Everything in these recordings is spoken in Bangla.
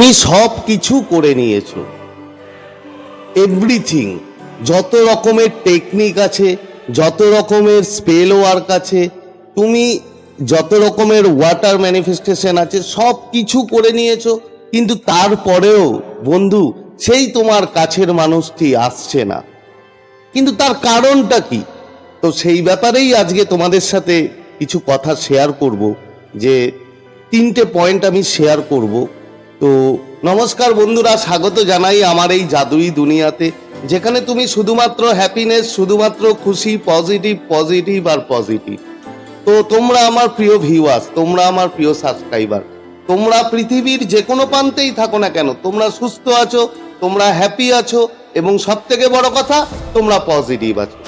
তুমি সব কিছু করে নিয়েছো। এভরিথিং যত রকমের টেকনিক আছে, যত রকমের স্পেল ওয়ার্ক আছে, তুমি যত রকমের ওয়াটার ম্যানিফেস্টেশন আছে, সব কিছু করে নিয়েছো। কিন্তু তারপরেও, বন্ধু, সেই তোমার কাছের মানুষটি আসছে না। কিন্তু তার কারণটা কি? তো সেই ব্যাপারেই আজকে তোমাদের সাথে কিছু কথা শেয়ার করব, যে তিনটে পয়েন্ট আমি শেয়ার করব। তো নমস্কার বন্ধুরা, স্বাগত জানাই আমার এই জাদুই দুনিয়াতে, যেখানে তুমি শুধুমাত্র হ্যাপিনেস শুধুমাত্র খুশি পজিটিভ পজিটিভ আর পজিটিভ তো তোমরা আমার প্রিয় ভিউয়ার্স তোমরা আমার প্রিয় সাবস্ক্রাইবার তোমরা পৃথিবীর যে কোনো প্রান্তেই থাকো না কেন, তোমরা সুস্থ আছো, তোমরা হ্যাপি আছো, এবং সব থেকে বড় কথা, তোমরা পজিটিভ আছো।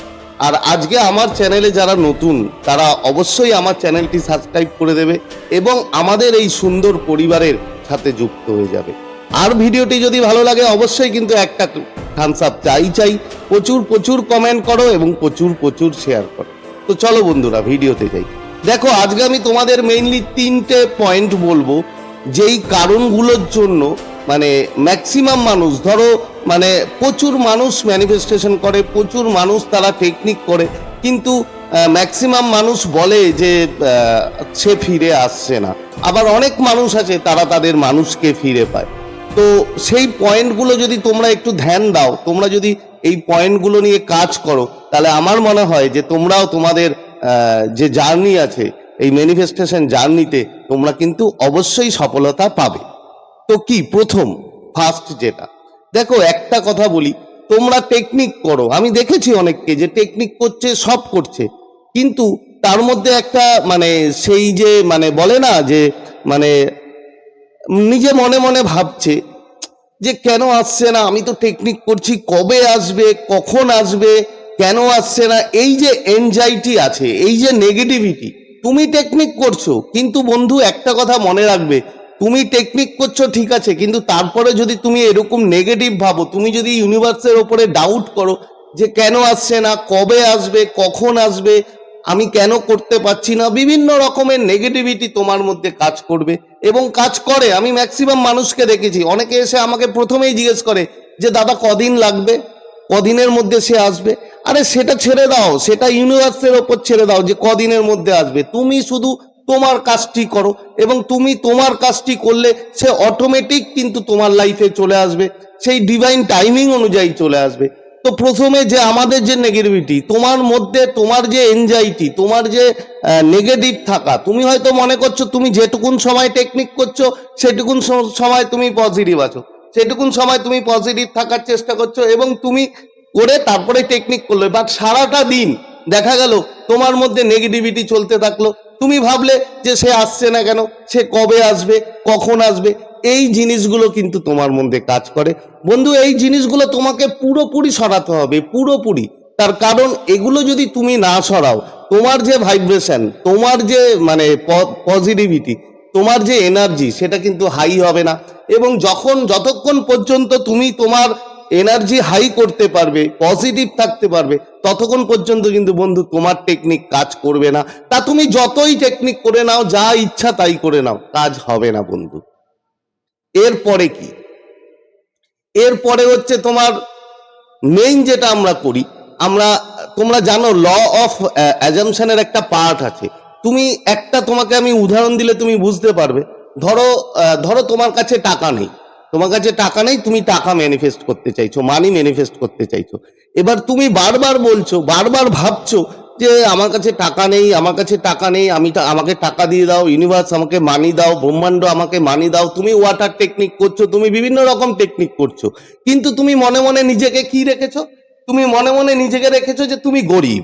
আর আজকে আমার চ্যানেলে যারা নতুন, তারা অবশ্যই আমার চ্যানেলটি সাবস্ক্রাইব করে দেবে, এবং আমাদের এই সুন্দর পরিবারের সাথে যুক্ত হয়ে যাবে। আর ভিডিওটি যদি ভালো লাগে, অবশ্যই কিন্তু একটা থামস আপ চাই চাই। প্রচুর প্রচুর কমেন্ট করো এবং প্রচুর প্রচুর শেয়ার করো। তো চলো বন্ধুরা, ভিডিওতে যাই। দেখো, আজকে আমি তোমাদের মেইনলি তিনটে পয়েন্ট বলব, যেই কারণগুলোর জন্য মানে ম্যাক্সিমাম মানুষ, ধরো মানে প্রচুর মানুষ ম্যানিফেস্টেশন করে, প্রচুর মানুষ তারা টেকনিক করে কিন্তু ম্যাক্সিমাম মানুষ বলে যে সে ফিরে আসছে না। আবার অনেক মানুষ আছে, তারা তাদের মানুষকে ফিরে পায়। তো সেই পয়েন্টগুলো যদি তোমরা একটু ধ্যান দাও, তোমরা যদি এই পয়েন্টগুলো নিয়ে কাজ করো, তাহলে আমার মনে হয় যে, তোমরাও তোমাদের যে জার্নি আছে, এই ম্যানিফেস্টেশন জার্নিতে, তোমরা কিন্তু অবশ্যই সফলতা পাবে। তো কি? প্রথম ফার্স্ট যেটা। দেখো, একটা কথা বলি তোমরা টেকনিক করো। আমি দেখেছি অনেককে যে টেকনিক করছে, সব করছে। কিন্তু তার মধ্যে একটা মানে সেই যে মানে বলে না যে মানে নিজে মনে মনে ভাবছে যে কেন আসছে না? আমি তো টেকনিক করছি, কবে আসবে, কখন আসবে, কেন আসছে না? এই যে এনজাইটি আছে, এই যে নেগেটিভিটি তুমি টেকনিক করছ। কিন্তু বন্ধু, একটা কথা মনে রাখবে তুমি টেকনিক করছ, ঠিক আছে, কিন্তু তারপরে যদি তুমি এরকম নেগেটিভ ভাবো, তুমি যদি ইউনিভার্সের ওপরে ডাউট করো যে কেন আসছে না, কবে আসবে, কখন আসবে, আমি কেন করতে পারছি না, বিভিন্ন রকমের নেগেটিভিটি তোমার মধ্যে কাজ করবে এবং কাজ করে। আমি ম্যাক্সিমাম মানুষকে দেখেছি, অনেকে এসে আমাকে প্রথমেই জিজ্ঞেস করে যে, দাদা, কদিন লাগবে? কদিনের মধ্যে সে আসবে? আরে, সেটা ছেড়ে দাও, সেটা ইউনিভার্সের ওপর ছেড়ে দাও যে, কদিনের মধ্যে আসবে। তুমি শুধু তোমার কাজটি করো এবং তুমি তোমার কাজটি করলে সে অটোমেটিক কিন্তু তোমার লাইফে চলে আসবে। সেই ডিভাইন টাইমিং অনুযায়ী চলে আসবে। তো প্রথমে যে আমাদের যে নেগেটিভিটি তোমার মধ্যে তোমার যে এনজাইটি তোমার যে নেগেটিভ থাকা, তুমি হয়তো মনে করছ তুমি যেটুকুন সময় টেকনিক করছ, সেটুকুন সময় তুমি পজিটিভ আছো। সেটুকুন সময় তুমি পজিটিভ থাকার চেষ্টা করছ এবং তুমি করে তারপরে টেকনিক করলে। বাট সারাটা দিন দেখা গেল তোমার মধ্যে নেগেটিভিটি চলতে থাকল তুমি ভাবলে যে সে আসছে না কেন? সে কবে আসবে? কখন আসবে? এই জিনিসগুলো কিন্তু তোমার মধ্যে কাজ করে। বন্ধু, এই জিনিসগুলো তোমাকে পুরোপুরি সরাতে হবে, পুরোপুরি। তার কারণ এগুলো যদি তুমি না সরাও, তোমার যে ভাইব্রেশন তোমার যে মানে পজিটিভিটি তোমার যে এনার্জি সেটা কিন্তু হাই হবে না। এবং যখন, যতক্ষণ পর্যন্ত তুমি তোমার এনার্জি হাই করতে পারবে পজিটিভ থাকতে পারবে, ততক্ষণ পর্যন্ত কিন্তু বন্ধু তোমার টেকনিক কাজ করবে না। তা তুমি যতই টেকনিক করে নাও, যা ইচ্ছা তাই করে নাও, কাজ হবে না বন্ধু। এরপরে কি? এরপরে হচ্ছে তোমার মেইন যেটা আমরা করি, আমরা, তোমরা জানো ল অফ অ্যাজামশনের একটা পার্ট আছে। তুমি একটা তোমাকে আমি উদাহরণ দিলে তুমি বুঝতে পারবে। ধরো ধরো তোমার কাছে টাকা নেই। তোমার কাছে টাকা নেই, তুমি টাকা ম্যানিফেস্ট করতে চাইছো মানি ম্যানিফেস্ট করতে চাইছো। এবার তুমি বারবার বলছো, বারবার ভাবছ যে আমার কাছে টাকা নেই, আমার কাছে টাকা নেই, আমি আমাকে টাকা দিয়ে দাও ইউনিভার্স আমাকে মানি দাও, ব্রহ্মাণ্ড আমাকে মানি দাও, তুমি ওয়াটার টেকনিক করছ, তুমি বিভিন্ন রকম টেকনিক করছ। কিন্তু তুমি মনে মনে নিজেকে কি রেখেছো? তুমি মনে মনে নিজেকে রেখেছো যে তুমি গরিব।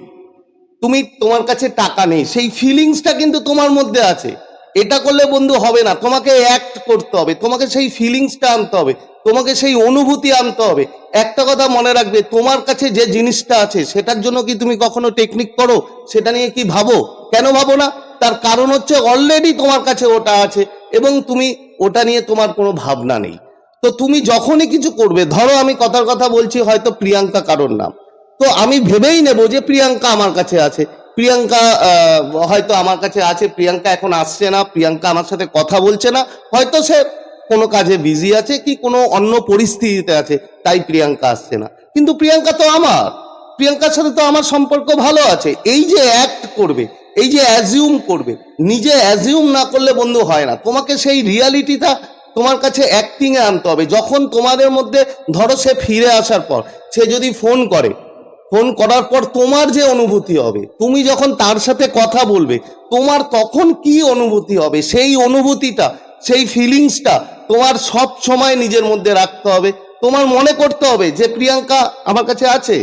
তুমি তোমার কাছে টাকা নেই, সেই ফিলিংসটা কিন্তু তোমার মধ্যে আছে। এটা করলে বন্ধু হবে না। তোমাকে অ্যাক্ট করতে হবে। তোমাকে সেই ফিলিংসটা আনতে হবে। তোমাকে সেই অনুভূতি আনতে হবে। একটা কথা মনে রাখবে, তোমার কাছে যে জিনিসটা আছে, সেটার জন্য কি তুমি কখনো টেকনিক করো? সেটা নিয়ে কি ভাবো? কেন ভাবো না? তার কারণ হচ্ছে অলরেডি তোমার কাছে ওটা আছে এবং তুমি ওটা নিয়ে তোমার কোনো ভাবনা নেই। তো তুমি যখনই কিছু করবে, ধরো আমি কথার কথা বলছি, হয়তো প্রিয়াঙ্কা কারোর নাম। তো আমি ভেবেই নেব যে প্রিয়াঙ্কা আমার কাছে আছে। প্রিয়াঙ্কা হয়তো আমার কাছে আছে, প্রিয়াঙ্কা এখন আসছে না, প্রিয়াঙ্কা আমার সাথে কথা বলছে না, হয়তো সে কোনো কাজে বিজি আছে কি কোনো অন্য পরিস্থিতিতে আছে, তাই প্রিয়াঙ্কা আসছে না। কিন্তু প্রিয়াঙ্কা তো আমার, প্রিয়াঙ্কার সাথে তো আমার সম্পর্ক ভালো আছে, এই যে অ্যাক্ট করবে, এই যে অ্যাজিউম করবে, নিজে অ্যাজিউম না করলে বন্ধু হয় না, তোমাকে সেই রিয়ালিটিটা তোমার কাছে অ্যাক্টিংয়ে আনতে হবে, যখন তোমাদের মধ্যে ধরো সে ফিরে আসার পর, সে যদি ফোন করে ফোন করার পর তোমার যে অনুভূতি হবে, তুমি যখন তার সাথে কথা বলবে, তোমার তখন কি অনুভূতি হবে? সেই অনুভূতিটা, সেই ফিলিংসটা তোমার সব সময় নিজের মধ্যে রাখতে হবে। তোমার মনে করতে হবে যে, প্রিয়াঙ্কা আমার কাছে আছে।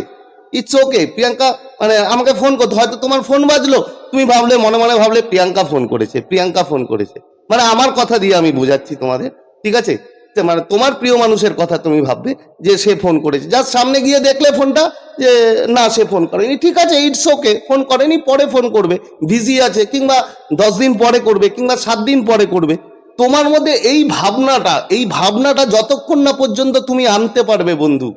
ইটস ওকে প্রিয়াঙ্কা মানে আমাকে ফোন করতে হয়তো তোমার ফোন বাজলো। তুমি ভাবলে, মনে মনে ভাবলে, প্রিয়াঙ্কা ফোন করেছে। প্রিয়াঙ্কা ফোন করেছে। মানে আমার কথা দিয়ে আমি বোঝাচ্ছি তোমাদের। ঠিক আছে? মানে তোমার প্রিয় মানুষের কথা তুমি ভাববে যে সে ফোন করেছে। যার সামনে গিয়ে দেখলে ফোনটা যে, না, সে ফোন করেনি। ঠিক আছে ইটস ওকে ফোন করেনি, পরে ফোন করবে। বিজি আছে, কিংবা দশ দিন পরে করবে, কিংবা সাত দিন পরে করবে। তোমার মধ্যে এই ভাবনাটা এই ভাবনাটা যতক্ষণ না পর্যন্ত তুমি আনতে পারবে বন্ধু,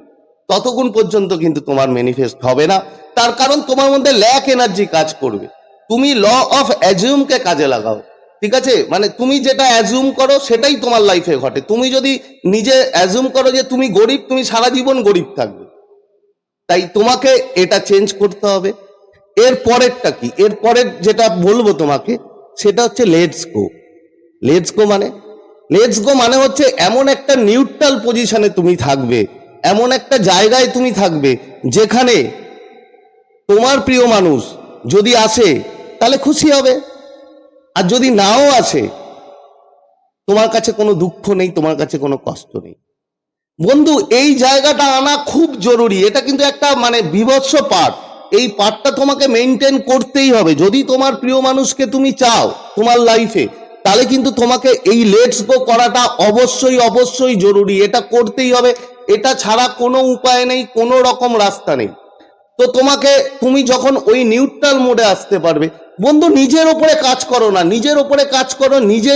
ততক্ষণ পর্যন্ত কিন্তু তোমার ম্যানিফেস্ট হবে না। তার কারণ তোমার মধ্যে ল্যাক এনার্জি কাজ করবে। তুমি ল অফ অ্যাজিউমকে কাজে লাগাও। ঠিক আছে? মানে তুমি যেটা অ্যাজুম করো, সেটাই তোমার লাইফে ঘটে। তুমি যদি নিজে অ্যাজুম করো যে তুমি গরিব, তুমি সারা জীবন গরিব থাকবে। তাই তোমাকে এটা চেঞ্জ করতে হবে। এর পরেরটা কি? এর পরের যেটা বলব তোমাকে, সেটা হচ্ছে লেটস গো লেটস গো মানে? লেটস গো মানে হচ্ছে এমন একটা নিউট্রাল পজিশনে তুমি থাকবে, এমন একটা জায়গায় তুমি থাকবে, যেখানে তোমার প্রিয় মানুষ যদি আসে, তাহলে খুশি হবে। আর যদি নাও আসে, তোমার কাছে কোনো দুঃখ নেই, তোমার কাছে কোনো কষ্ট নেই। বন্ধু, এই জায়গাটা আনা খুব জরুরি। এটা কিন্তু একটা মানে বিভৎস পার্ট এই পার্টটা তোমাকে মেনটেন করতেই হবে। যদি তোমার প্রিয় মানুষকে তুমি চাও তোমার লাইফে তাহলে কিন্তু তোমাকে এই লেটস গো করাটা অবশ্যই অবশ্যই জরুরি। এটা করতেই হবে। এটা ছাড়া কোনো উপায় নেই, কোনো রকম রাস্তা নেই। তো তোমাকে তুমি যখন ওই নিউট্রাল মোডে আসতে পারবে, বন্ধু নিজের ওপরে কাজ করো না, নিজের ওপরে কাজ করো, নিজে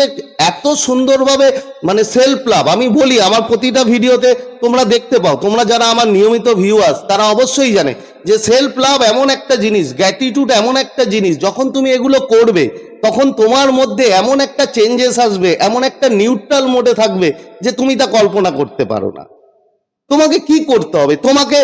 এত সুন্দরভাবে মানে সেলফ লাভ আমি বলি আমার প্রতিটা ভিডিওতে তোমরা দেখতে পাও, তোমরা যারা আমার নিয়মিত ভিউয়ার্স তারা অবশ্যই জানে যে সেলফ লাভ এমন একটা জিনিস গ্র্যাটিটিউড এমন একটা জিনিস, যখন তুমি এগুলো করবে, তখন তোমার মধ্যে এমন একটা চেঞ্জেস আসবে, এমন একটা নিউট্রাল মোডে থাকবে যে তুমি তা কল্পনা করতে পারো না। তোমাকে কি করতে হবে? তোমাকে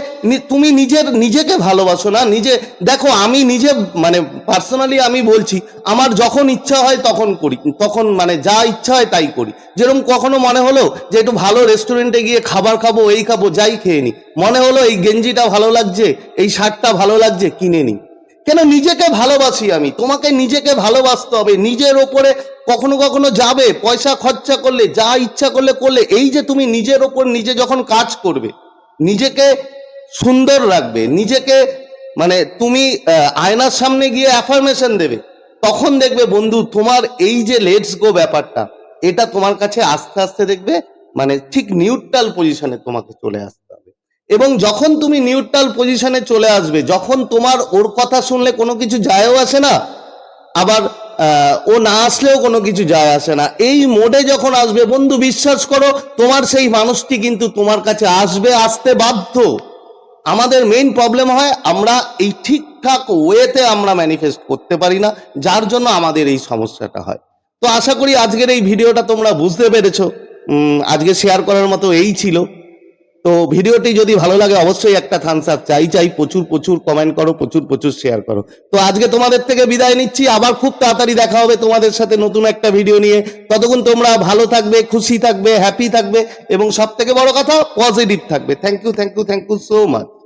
তুমি নিজের, নিজেকে ভালোবাসো না, নিজে, দেখো আমি নিজে মানে পার্সোনালি আমি বলছি, আমার যখন ইচ্ছা হয় তখন করি, তখন মানে যা ইচ্ছা হয় তাই করি। যেরকম কখনো মনে হলো যে একটু ভালো রেস্টুরেন্টে গিয়ে খাবার খাব, এই খাব, যাই খেয়ে নি। মনে হলো এই গেঞ্জিটা ভালো লাগছে, এই শার্টটা ভালো লাগছে, কিনে নি। কেন নিজেকে ভালোবাসি আমি? তোমাকে নিজেকে ভালোবাসতে হবে। নিজের ওপরে কখনো কখনো যাবে, পয়সা খরচা করলে, যা ইচ্ছা করলে করলে, এই যে তুমি নিজের ওপর নিজে যখন কাজ করবে, নিজেকে সুন্দর রাখবে, নিজেকে মানে তুমি আয়নার সামনে গিয়ে অ্যাফার্মেশন দেবে, তখন দেখবে বন্ধু তোমার এই যে লেটস গো ব্যাপারটা, এটা তোমার কাছে আস্তে আস্তে দেখবে মানে ঠিক নিউট্রাল পজিশনে তোমাকে চলে আসতে হবে এবং যখন তুমি নিউট্রাল পজিশনে চলে আসবে, যখন তোমার ওর কথা শুনলে কোনো কিছু যায়ও আসে না, আবার ও না আসলেও কোনো কিছু যায় আসে না। এই মোডে যখন আসবে, বন্ধু বিশ্বাস করো, তোমার সেই মানুষটি কিন্তু তোমার কাছে আসবে, আসতে বাধ্য। আমাদের মেইন প্রবলেম হয়, আমরা এই ঠিকঠাক ওয়েতে আমরা ম্যানিফেস্ট করতে পারি না, যার জন্য আমাদের এই সমস্যাটা হয়। তো আশা করি আজকের এই ভিডিওটা তোমরা বুঝতে পেরেছ। আজকে শেয়ার করার মতো এই ছিল। তো ভিডিওটি যদি ভালো লাগে, অবশ্যই একটা থামস আপ চাই চাই, প্রচুর প্রচুর কমেন্ট করো, প্রচুর প্রচুর শেয়ার করো। তো আজকে তোমাদের থেকে বিদায় নিচ্ছি। আবার খুব তাড়াতাড়ি দেখা হবে তোমাদের সাথে নতুন একটা ভিডিও নিয়ে। ততক্ষণ তোমরা ভালো থাকবে, খুশি থাকবে হ্যাপি থাকবে এবং সব থেকে বড় কথা পজিটিভ থাকবে। Thank you thank you thank you so much